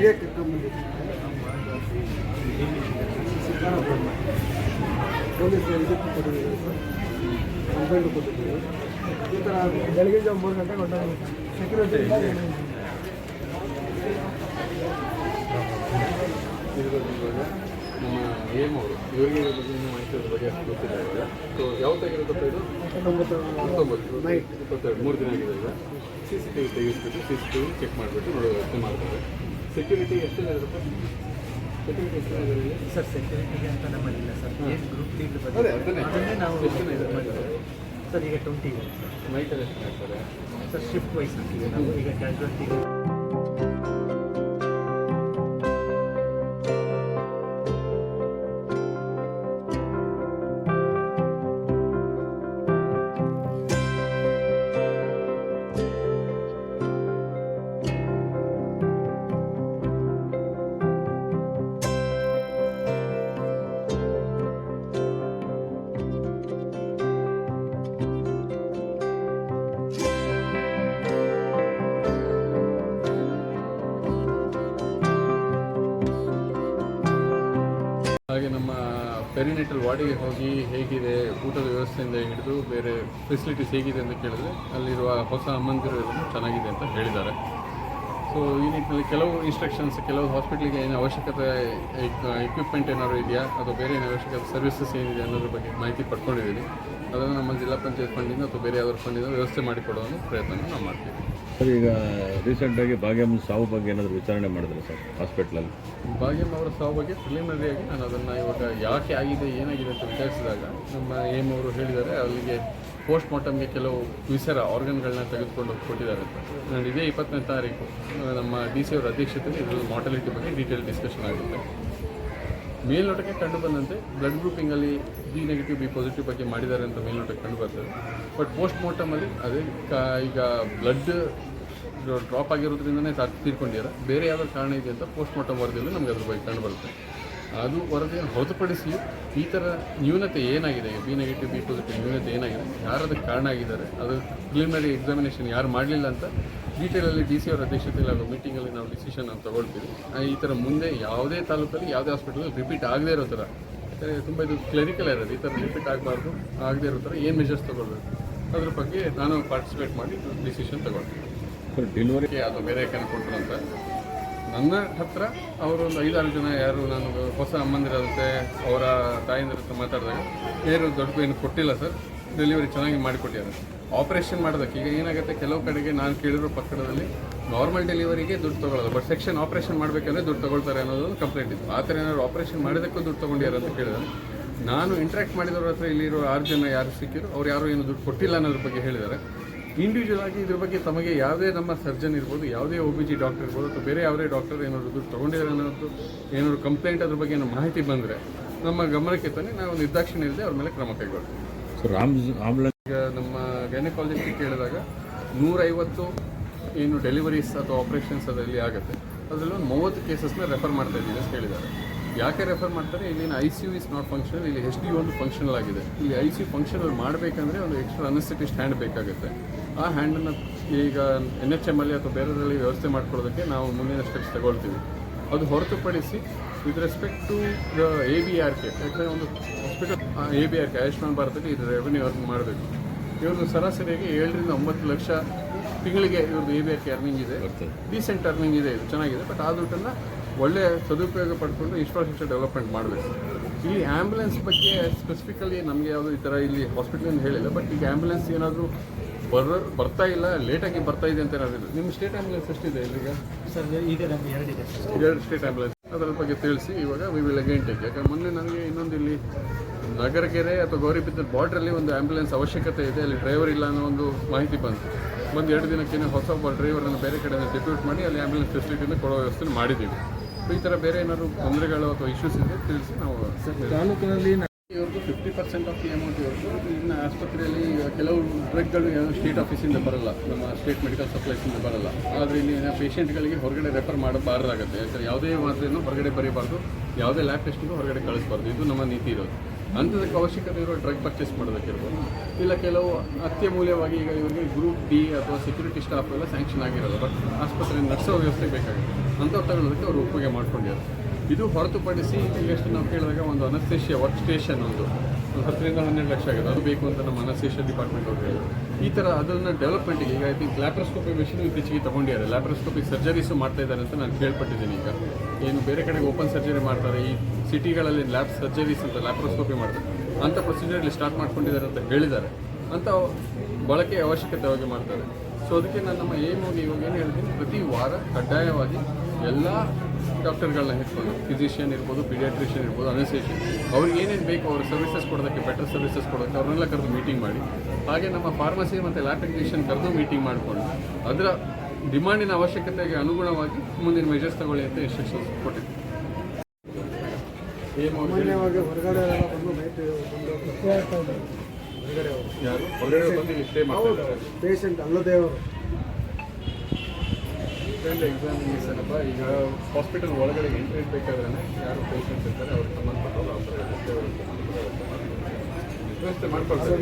ಇದಕ್ಕೆ ಕೊಟ್ಟಿದ್ದೀವಿ sir. Complaint ಕೊಟ್ಟಿದ್ದೀವಿ. ಈ ಥರ ಬೆಳಗ್ಗೆ ಜಾವ ಮೂರು ಗಂಟೆಗೆ ಸೆಕ್ಯೂರಿಟಿ ನಮ್ಮ ಏಮ್ ಅವರು ಇವರಿಗೆ ಬಗ್ಗೆ ಮಾಹಿತಿ ಬಗ್ಗೆ ಅಷ್ಟು ಗೊತ್ತಿಲ್ಲ ಈಗ ಸೊ ಯಾವತ್ತಾಗಿರುತ್ತಪ್ಪ ಇದು ಹತ್ತೊಂಬತ್ತು ನೈಟ್. ಇಪ್ಪತ್ತೆರಡು ಮೂರು ದಿನ ಆಗಿದೆ. ಈಗ C C T V ತೆಗೆಸ್ಬಿಟ್ಟು C C T V check ಮಾಡಿಬಿಟ್ಟು. ನೋಡೋ ವ್ಯವಸ್ಥೆ ಮಾಡ್ತಾರೆ ಸೆಕ್ಯೂರಿಟಿ ಎಷ್ಟು ಸೆಕ್ಯೂರಿಟಿ ಎಷ್ಟು ಸರ್ ಸೆಕ್ಯೂರಿಟಿಗೆ ಅಂತ ನಮ್ಮಲ್ಲಿಲ್ಲ ಸರ್. ಏನು ಗ್ರೂಪ್ ಲೀಡ್ ಅದೇ ಅದನ್ನೇ ನಾವು ಎಷ್ಟು ಜನ ಸರ್ ಈಗ ಟ್ವೆಂಟಿ ಇದೆ. ಎಷ್ಟು ಸರ್ ಶಿಫ್ಟ್ ವೈಸ್ ಹಾಕಿವಿ ನಾವು. ಈಗ ಕ್ಯಾಶುಯಾಲಿಟಿ ಪೆರಿನೆಟಲ್ ವಾರ್ಡಿಗೆ ಹೋಗಿ ಹೇಗಿದೆ, ಊಟದ ವ್ಯವಸ್ಥೆಯಿಂದ ಹಿಡಿದು ಬೇರೆ ಫೆಸಿಲಿಟೀಸ್ ಹೇಗಿದೆ ಅಂತ ಕೇಳಿದ್ರೆ, ಅಲ್ಲಿರುವ ಹೊಸ ಅಮ್ಮಂದಿರು ಎಲ್ಲ ಚೆನ್ನಾಗಿದೆ ಅಂತ ಹೇಳಿದ್ದಾರೆ. ಸೊ ಈ ನಿಟ್ಟಿನಲ್ಲಿ ಕೆಲವು ಇನ್ಸ್ಟ್ರಕ್ಷನ್ಸ್ ಕೆಲವು ಹಾಸ್ಪಿಟ್ಲಿಗೆ ಏನು ಅವಶ್ಯಕತೆ ಎಕ್ವಿಪ್ಮೆಂಟ್ ಏನಾದರೂ ಇದೆಯಾ, ಅಥವಾ ಬೇರೆ ಏನು ಅವಶ್ಯಕತೆ ಸರ್ವಿಸಸ್ ಏನಿದೆ ಅನ್ನೋದ್ರ ಬಗ್ಗೆ ಮಾಹಿತಿ ಪಡ್ಕೊಂಡಿದ್ದೀನಿ. ಅದನ್ನು ನಮ್ಮ ಜಿಲ್ಲಾ ಪಂಚಾಯತ್ ಫಂಡಿಂದ ಅಥವಾ ಬೇರೆ ಯಾವ್ದಾದ್ರು ಫಂಡಿಂದ ವ್ಯವಸ್ಥೆ ಮಾಡಿಕೊಡೋ ಪ್ರಯತ್ನ ನಾವು ಮಾಡ್ತೀವಿ. ಸರ್, ಈಗ ರೀಸೆಂಟಾಗಿ ಭಾಗ್ಯಮ್ಮ ಸಾವು ಬಗ್ಗೆ ಏನಾದರೂ ವಿಚಾರಣೆ ಮಾಡಿದ್ರೆ ಸರ್ ಹಾಸ್ಪಿಟ್ಲಲ್ಲಿ ಭಾಗ್ಯಮ್ಮ ಅವರ ಸಾವು ಬಗ್ಗೆ ಪ್ರಿಲಿಮಿನರಿಯಾಗಿ ನಾನು ಅದನ್ನು ಇವಾಗ ಯಾಕೆ ಆಗಿದೆ, ಏನಾಗಿದೆ ಅಂತ ವಿಚಾರಿಸಿದಾಗ ನಮ್ಮ ಏಮ್ ಅವರು ಹೇಳಿದ್ದಾರೆ, ಅಲ್ಲಿಗೆ ಪೋಸ್ಟ್ ಮಾರ್ಟಮ್ಗೆ ಕೆಲವು ವಿಸರ ಆರ್ಗನ್ಗಳನ್ನ ತೆಗೆದುಕೊಂಡು ಕೊಟ್ಟಿದ್ದಾರೆ ಅಂತ. ನಾನು ಇದೇ ಇಪ್ಪತ್ತನೇ ತಾರೀಕು ನಮ್ಮ ಡಿ ಸಿ ಅವರ ಅಧ್ಯಕ್ಷತೆಯಲ್ಲಿ ಇದರಲ್ಲಿ ಮಾರ್ಟಾಲಿಟಿ ಬಗ್ಗೆ ಡೀಟೇಲ್ ಡಿಸ್ಕಷನ್ ಆಗುತ್ತೆ. ಮೇಲ್ನೋಟಕ್ಕೆ ಕಂಡು ಬಂದಂತೆ ಬ್ಲಡ್ ಗ್ರೂಪಿಂಗಲ್ಲಿ ಬಿ ನೆಗೆಟಿವ್ ಬಿ ಪಾಸಿಟಿವ್ ಬಗ್ಗೆ ಮಾಡಿದ್ದಾರೆ ಅಂತ ಮೇಲ್ನೋಟಕ್ಕೆ ಕಂಡು ಬರ್ತದೆ ಬಟ್ ಪೋಸ್ಟ್ ಮಾರ್ಟಮಲ್ಲಿ ಅದೇ ಈಗ ಬ್ಲಡ್ ಡ್ರಾಪ್ ಆಗಿರೋದ್ರಿಂದನೇ ಸಾಕು ತೀರ್ಕೊಂಡಿದ್ದಾರೆ ಬೇರೆ ಯಾವ್ದಾದ್ರು ಕಾರಣ ಇದೆ ಅಂತ ಪೋಸ್ಟ್ ಮಾರ್ಟಮ್ ವರದಿಯಲ್ಲಿ ನಮಗೆ ಅದ್ರ ಬಗ್ಗೆ ಕಂಡು ಬರುತ್ತೆ. ಅದು ವರದಿಯನ್ನು ಹೊರತುಪಡಿಸಿ ಈ ಥರ ನ್ಯೂನತೆ ಏನಾಗಿದೆ? ಬಿ ನೆಗೆಟಿವ್ ಬಿ ಪಾಸಿಟಿವ್ ನ್ಯೂನತೆ ಏನಾಗಿದೆ? ಯಾರು ಅದಕ್ಕೆ ಕಾರಣ ಆಗಿದ್ದಾರೆ? ಅದು ಪ್ರಿಲಿಮಿನರಿ ಎಕ್ಸಾಮಿನೇಷನ್ ಯಾರು ಮಾಡಲಿಲ್ಲ ಅಂತ ಡೀಟೇಲಲ್ಲಿ ಡಿ ಸಿ ಅವರ ಅಧ್ಯಕ್ಷತೆಯಲ್ಲಿ ಆಗೋ ಮೀಟಿಂಗಲ್ಲಿ ನಾವು ಡಿಸಿಷನ್ ನಾವು ತಗೊಳ್ತೀವಿ. ಈ ಥರ ಮುಂದೆ ಯಾವುದೇ ತಾಲೂಕಲ್ಲಿ, ಯಾವುದೇ ಹಾಸ್ಪಿಟಲ್ ರಿಪೀಟ್ ಆಗದೇ ಇರೋ ಥರ ತುಂಬ ಇದು ಕ್ಲರಿಕಲ್ ಇರೋದು ಈ ಥರ ರಿಪೀಟ್ ಆಗಬಾರ್ದು, ಆಗದೇ ಇರೋ ಥರ ಏನು ಮೆಷರ್ಸ್ ತಗೊಳ್ಬೇಕು? ಅದ್ರ ಬಗ್ಗೆ ನಾನು ಪಾರ್ಟಿಸಿಪೇಟ್ ಮಾಡಿ ಡಿಸಿಷನ್ ಸರ್ ಡೆಲಿವರಿ ಅದು ಬೇರೆ ಕೊಟ್ಟರು ಅಂತ ನನ್ನ ಹತ್ರ ಅವರು ಒಂದು ಐದಾರು ಜನ ಯಾರು ನಾನು ಹೊಸ ಅಮ್ಮಂದಿರಂತೆ ಅವರ ತಾಯಂದಿರ ಹತ್ರ ಮಾತಾಡಿದಾಗ ಏನು ದೊಡ್ಡ ಏನು ಕೊಟ್ಟಿಲ್ಲ ಸರ್. ಡೆಲಿವರಿ ಚೆನ್ನಾಗಿ ಮಾಡಿಕೊಟ್ಟಿದ್ದಾರೆ. ಆಪರೇಷನ್ ಮಾಡೋದಕ್ಕೆ ಈಗ ಏನಾಗುತ್ತೆ ಕೆಲವು ಕಡೆಗೆ ನಾನು ಕೇಳಿರೋ ಪಕ್ಕದಲ್ಲಿ ನಾರ್ಮಲ್ ಡೆಲಿವರಿಗೆ ದುಡ್ಡು ತೊಗೊಳ್ಳೋದು ಬಟ್ ಸೆಕ್ಷನ್ ಆಪರೇಷನ್ ಮಾಡಬೇಕಂದ್ರೆ ದುಡ್ಡು ತೊಗೊಳ್ತಾರೆ ಅನ್ನೋದೊಂದು ಕಂಪ್ಲೇಂಟ್ ಇತ್ತು. ಆ ಥರ ಏನಾದ್ರು ಆಪರೇಷನ್ ಮಾಡೋದಕ್ಕೂ ದುಡ್ಡು ತೊಗೊಂಡಿದ್ದಾರೆ ಅಂತ ಕೇಳಿದ್ರೆ ನಾನು ಇಂಟ್ರ್ಯಾಕ್ಟ್ ಮಾಡಿದವ್ರ ಹತ್ರ ಇಲ್ಲಿರೋ ಆರು ಜನ ಯಾರು ಸಿಕ್ಕಿದ್ರು ಅವ್ರು ಯಾರು ಏನು ದುಡ್ಡು ಕೊಟ್ಟಿಲ್ಲ ಅನ್ನೋದ್ರ ಬಗ್ಗೆ ಹೇಳಿದ್ದಾರೆ. ಇಂಡಿವಿಜುವಲ್ ಆಗಿ ಇದ್ರ ಬಗ್ಗೆ ತಮಗೆ ಯಾವುದೇ ನಮ್ಮ ಸರ್ಜನ್ ಇರ್ಬೋದು ಯಾವುದೇ ಒ ಬಿ ಜಿ ಡಾಕ್ಟರ್ ಇರ್ಬೋದು ಅಥವಾ ಬೇರೆ ಯಾವುದೇ ಡಾಕ್ಟರ್ ಏನಾದ್ರು ದುಡ್ಡು ತೊಗೊಂಡಿದ್ದಾರೆ ಅನ್ನೋದು ಏನಾದ್ರು ಕಂಪ್ಲೇಂಟ್ ಅದ್ರ ಬಗ್ಗೆ ಏನೋ ಮಾಹಿತಿ ಬಂದರೆ ನಮ್ಮ ಗಮನಕ್ಕೆ ತಾನೇ ನಾವು ನಿರ್ದಾಕ್ಷಿಣ್ಯ ಇಲ್ಲದೆ ಅವ್ರ ಮೇಲೆ ಕ್ರಮ ಕೈಗೊಳ್ತೀವಿ. ಆಂಬುಲೆನ್ಸ್ ಈಗ ನಮ್ಮ ಗೈನಕಾಲಜಿಸ್ಟ್ ಕೇಳಿದಾಗ ನೂರೈವತ್ತು ಏನು ಡೆಲಿವರೀಸ್ ಅಥವಾ ಆಪರೇಷನ್ಸ್ ಅದರಲ್ಲಿ ಆಗುತ್ತೆ. ಅದರಲ್ಲಿ ಒಂದು ಮೂವತ್ತು ಕೇಸಸ್ನ ರೆಫರ್ ಮಾಡ್ತಾ ಇದ್ದೀವಿ ಅಂತ ಹೇಳಿದ್ದಾರೆ. ಯಾಕೆ ರೆಫರ್ ಮಾಡ್ತಾರೆ? ಇಲ್ಲಿನ I C U is not functional ಇಲ್ಲಿ ಎಚ್ ಡಿ ಒಂದು ಫಂಕ್ಷನಲ್ ಆಗಿದೆ. ಇಲ್ಲಿ ಐ ಸಿ ಯು ಫಂಕ್ಷನಲ್ ಮಾಡಬೇಕಂದ್ರೆ ಒಂದು ಎಕ್ಸ್ಟ್ರಾ ಅನಸ್ಥೆಟಿಸ್ಟ್ ಹ್ಯಾಂಡ್ ಬೇಕಾಗುತ್ತೆ. ಆ ಹ್ಯಾಂಡನ್ನು ಈಗ ಎನ್ ಎಚ್ ಎಂ ಅಲ್ಲಿ ಅಥವಾ ಬೇರೆದರಲ್ಲಿ ವ್ಯವಸ್ಥೆ ಮಾಡ್ಕೊಳ್ಳೋದಕ್ಕೆ ನಾವು ಮುಂದಿನ ಸ್ಟೆಪ್ಸ್ ತಗೊಳ್ತೀವಿ. ಅದು ಹೊರತುಪಡಿಸಿ with respect to the A B R K ಯಾಕಂದರೆ ಒಂದು hospital A B R K Ayushman ಭಾರತಕ್ಕೆ ಇದು ರೆವೆನ್ಯೂ ಅರ್ನ್ ಮಾಡಬೇಕು. ಇವ್ರದ್ದು ಸರಾಸರಿಯಾಗಿ ಏಳರಿಂದ ಒಂಬತ್ತು ಲಕ್ಷ ತಿಂಗಳಿಗೆ ಇವ್ರದ್ದು A B R K earning ಇದೆ. ಡೀಸೆಂಟ್ ಅರ್ನಿಂಗ್ ಇದೆ ಇದು ಚೆನ್ನಾಗಿದೆ. ಬಟ್ ಆ ದುಡ್ಡನ್ನು ಒಳ್ಳೆಯ ಸದುಪಯೋಗ ಪಡ್ಕೊಂಡು ಇನ್ಫ್ರಾಸ್ಟ್ರಕ್ಚರ್ ಡೆವಲಪ್ಮೆಂಟ್ ಮಾಡಬೇಕು. ಇಲ್ಲಿ ಆ್ಯಂಬುಲೆನ್ಸ್ ಬಗ್ಗೆ ಸ್ಪೆಸಿಫಿಕಲಿ ನಮಗೆ ಯಾವುದು ಈ ಥರ ಇಲ್ಲಿ ಹಾಸ್ಪಿಟಲ್ ಹೇಳಿಲ್ಲ ಬಟ್ ಈಗ ಆ್ಯಂಬುಲೆನ್ಸ್ ಏನಾದರೂ ಬರೋ ಬರ್ತಾ ಇಲ್ಲ ಲೇಟಾಗಿ ಬರ್ತಾ ಇದೆ ಅಂತ ಏನಾದರೂ ನಿಮ್ಮ ಸ್ಟೇಟ್ ಆ್ಯಂಬುಲೆನ್ಸ್ ಎಷ್ಟಿದೆ ಇಲ್ಲಿಗ? ಸರ್ ಈಗ ನಮಗೆ ಎರಡಿದೆ ಎರಡು ಸ್ಟೇಟ್ ಆ್ಯಂಬುಲೆನ್ಸ್ ಅದರ ಬಗ್ಗೆ ತಿಳಿಸಿ ಇವಾಗ ವಿ ವಿಲ್ ಅಗೇನ್ ಟೇಕ್ ಯಾಕಂದ್ರೆ ಮೊನ್ನೆ ನನಗೆ ಇನ್ನೊಂದು ಇಲ್ಲಿ ನಗರಗೆರೆ ಅಥವಾ ಗೌರಿಬಿದ್ದಲ್ ಬಾರ್ಡ್ರಲ್ಲಿ ಒಂದು ಆ್ಯಂಬುಲೆನ್ಸ್ ಅವಶ್ಯಕತೆ ಇದೆ ಅಲ್ಲಿ ಡ್ರೈವರ್ ಇಲ್ಲ ಅನ್ನೋ ಒಂದು ಮಾಹಿತಿ ಬಂತು. ಒಂದು ಎರಡು ದಿನಕ್ಕೆ ಹೊಸ ಒಬ್ಬ ಡ್ರೈವರನ್ನು ಬೇರೆ ಕಡೆಯಿಂದ ಡೆಪ್ಯೂಟ್ ಮಾಡಿ ಅಲ್ಲಿ ಆ್ಯಂಬುಲೆನ್ಸ್ ಫೆಸಿಲಿಟಿಯನ್ನು ಕೊಡೋ ವ್ಯವಸ್ಥೆ ಮಾಡಿದ್ದೀವಿ. ಈ ಥರ ಬೇರೆ ಏನಾದ್ರು ತೊಂದರೆಗಳು ಅಥವಾ ಇಶ್ಯೂಸ್ ಇದೆ ತಿಳಿಸಿ ನಾವು ತಾಲೂಕಿನಲ್ಲಿ ಇವ್ರದ್ದು fifty percent of the amount ಇವ್ರದ್ದು ಇನ್ನು ಆಸ್ಪತ್ರೆಯಲ್ಲಿ ಕೆಲವು ಡ್ರಗ್ಗಳು ಏನೋ ಸ್ಟೇಟ್ ಆಫೀಸಿಂದ ಬರಲ್ಲ. ನಮ್ಮ ಸ್ಟೇಟ್ ಮೆಡಿಕಲ್ ಸಪ್ಲೈಸಿಂದ ಬರಲ್ಲ. ಆದರೆ ಇಲ್ಲಿ ಪೇಷೆಂಟ್ಗಳಿಗೆ ಹೊರಗಡೆ ರೆಫರ್ ಮಾಡಬಾರ್ದಾಗುತ್ತೆ. ಯಾಕಂದರೆ ಯಾವುದೇ ಮಾತ್ರೆಯನ್ನು ಹೊರಗಡೆ ಬರೀಬಾರ್ದು. ಯಾವುದೇ ಲ್ಯಾಬ್ ಟೆಸ್ಟಿಗೂ ಹೊರಗಡೆ ಕಳಿಸ್ಬಾರ್ದು. ಇದು ನಮ್ಮ ನೀತಿ ಇರೋದು. ಅಂಥದಕ್ಕೆ ಅವಶ್ಯಕತೆ ಇರೋ ಡ್ರಗ್ ಪರ್ಚೇಸ್ ಮಾಡೋದಕ್ಕಿರ್ಬೋದು. ಇಲ್ಲ, ಕೆಲವು ಅತ್ಯಮೂಲ್ಯವಾಗಿ ಈಗ ಇವರಿಗೆ ಗ್ರೂಪ್ ಡಿ ಅಥವಾ ಸೆಕ್ಯೂರಿಟಿ ಸ್ಟಾಫ್ ಎಲ್ಲ ಸ್ಯಾಂಕ್ಷನ್ ಆಗಿರೋದು. ಬಟ್ ಆಸ್ಪತ್ರೆ ನಡೆಸೋ ವ್ಯವಸ್ಥೆ ಬೇಕಾಗಿದೆ. ಅಂಥವ್ರು ತಗೊಳ್ಳೋದಕ್ಕೆ ಅವರು ಉಪಯೋಗ ಮಾಡ್ಕೊಂಡಿದ್ದಾರೆ. ಇದು ಹೊರತುಪಡಿಸಿ ಈಗಷ್ಟು ನಾವು ಕೇಳಿದಾಗ ಒಂದು ಅನಸ್ತೇಷಿಯ ವರ್ಕ್ ಸ್ಟೇಷನ್ ಒಂದು. ಒಂದು ಹತ್ತರಿಂದ ಹನ್ನೆರಡು ಲಕ್ಷ ಆಗಿದೆ. ಅದು ಬೇಕು ಅಂತ ನಮ್ಮ ಅನಸ್ತೇಷಿಯ ಡಿಪಾರ್ಟ್ಮೆಂಟ್ ಅವರು ಹೇಳಿದ್ರು. ಈ ಥರ ಅದನ್ನು ಡೆವಲಪ್ಮೆಂಟಿಗೆ ಈಗ ಐ ಥಿಂಕ್ ಲ್ಯಾಪ್ರೋಸ್ಕೋಪಿ ಮೆಷಿನ್ ಇತ್ತೀಚೆಗೆ ತೊಗೊಂಡಿದ್ದಾರೆ. ಲ್ಯಾಪ್ರೋಸ್ಕೋಪಿಕ್ ಸರ್ಜರೀಸು ಮಾಡ್ತಾ ಇದ್ದಾರೆ ಅಂತ ನಾನು ಕೇಳ್ಪಟ್ಟಿದ್ದೀನಿ ಈಗ. ಏನು ಬೇರೆ ಕಡೆಗೆ ಓಪನ್ ಸರ್ಜರಿ ಮಾಡ್ತಾರೆ. ಈ ಸಿಟಿಗಳಲ್ಲಿ ಲ್ಯಾಬ್ ಸರ್ಜರೀಸ್ ಅಂತ ಲ್ಯಾಪ್ರೋಸ್ಕೋಪಿ ಮಾಡ್ತಾರೆ. ಅಂಥ ಇಲ್ಲಿ ಸ್ಟಾರ್ಟ್ ಮಾಡ್ಕೊಂಡಿದ್ದಾರೆ ಅಂತ ಹೇಳಿದ್ದಾರೆ. ಅಂತ ಬಳಕೆ ಅವಶ್ಯಕತೆವಾಗಿ ಮಾಡ್ತಾರೆ. ಸೊ ಅದಕ್ಕೆ ನಾನು ನಮ್ಮ ಏಮ್ ಹೋಗಿ ಇವಾಗ ಏನು ಹೇಳ್ತೀನಿ? ಪ್ರತಿ ವಾರ ಕಡ್ಡಾಯವಾಗಿ ಎಲ್ಲ ಡಾಕ್ಟರ್ಗಳನ್ನ ಹಿಡ್ಕೊಂಡು ಫಿಸಿಷಿಯನ್ ಇರ್ಬೋದು ಪೀಡಿಯಾಟ್ರಿಷಿಯನ್ ಇರ್ಬೋದು ಅನಸ್ಟೇಷನ್ ಅವ್ರಿಗೆ ಏನೇನು ಬೇಕು ಅವ್ರ ಸರ್ವಿಸಸ್ ಕೊಡೋದಕ್ಕೆ ಬೆಟರ್ ಸರ್ವಿಸಸ್ ಕೊಡೋಕ್ಕೆ ಅವ್ರನ್ನೆಲ್ಲ ಕರೆದು ಮೀಟಿಂಗ್ ಮಾಡಿ. ಹಾಗೆ ನಮ್ಮ ಫಾರ್ಮಸಿ ಮತ್ತು ಲ್ಯಾಬ್ ಟೆಕ್ನಿಷಿಯನ್ ಕರೆದು ಮೀಟಿಂಗ್ ಮಾಡಿಕೊಂಡು ಅದರ ಡಿಮಾಂಡಿನ ಅವಶ್ಯಕತೆಗೆ ಅನುಗುಣವಾಗಿ ಮುಂದಿನ ಮೆಜರ್ಸ್ ತಗೊಳ್ಳಿ ಅಂತ ಇನ್ಸ್ಟ್ರಕ್ಷನ್ಸ್ ಕೊಟ್ಟಿದ್ದೆ ಹೊರಗಡೆ ಪೇಷಂಟ್ ಅಲ್ಲದೇ ಅವರು. ಎಕ್ಸಾಮಿನೇಷನ್ ಅಪ್ಪ ಈಗ ಹಾಸ್ಪಿಟಲ್ ಒಳಗಡೆ ಎಂಟ್ರಿ ಬೇಕಾದ್ರೆ ಯಾರು ಪೇಷಂಟ್ ಇರ್ತಾರೆ ಅವ್ರಿಗೆ ಸಂಬಂಧಪಟ್ಟವರು ವ್ಯವಸ್ಥೆ ಮಾಡ್ಕೊಳ್ತಾರೆ.